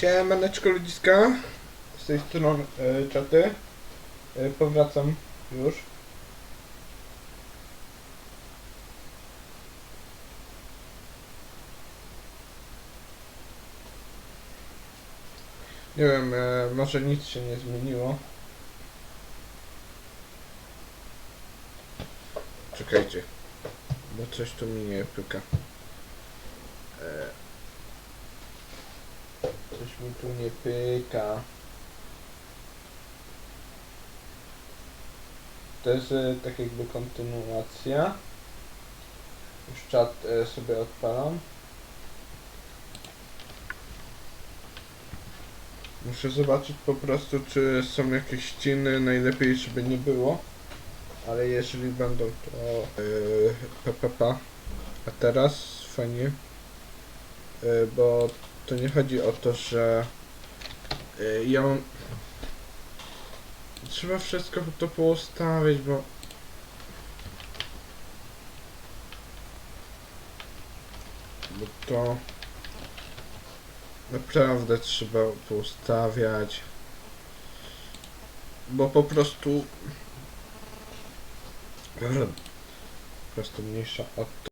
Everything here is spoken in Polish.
Siemaneczko ludziska, z tej strony e, czaty. E, powracam już. Nie wiem, e, może nic się nie zmieniło. Czekajcie, bo coś tu mi nie pyka. Coś mi tu nie pyka. Jest e, tak jakby kontynuacja. Już czat e, sobie odpalam. Muszę zobaczyć po prostu, czy są jakieś ściny, najlepiej żeby nie było. Ale jeżeli będą, to yy, PPP. A teraz fajnie, yy, bo to nie chodzi o to, że yy, ja mam... Trzeba wszystko to poustawić, bo... Bo to... Naprawdę trzeba poustawiać. Bo po prostu... Po prostu mniejsza o to.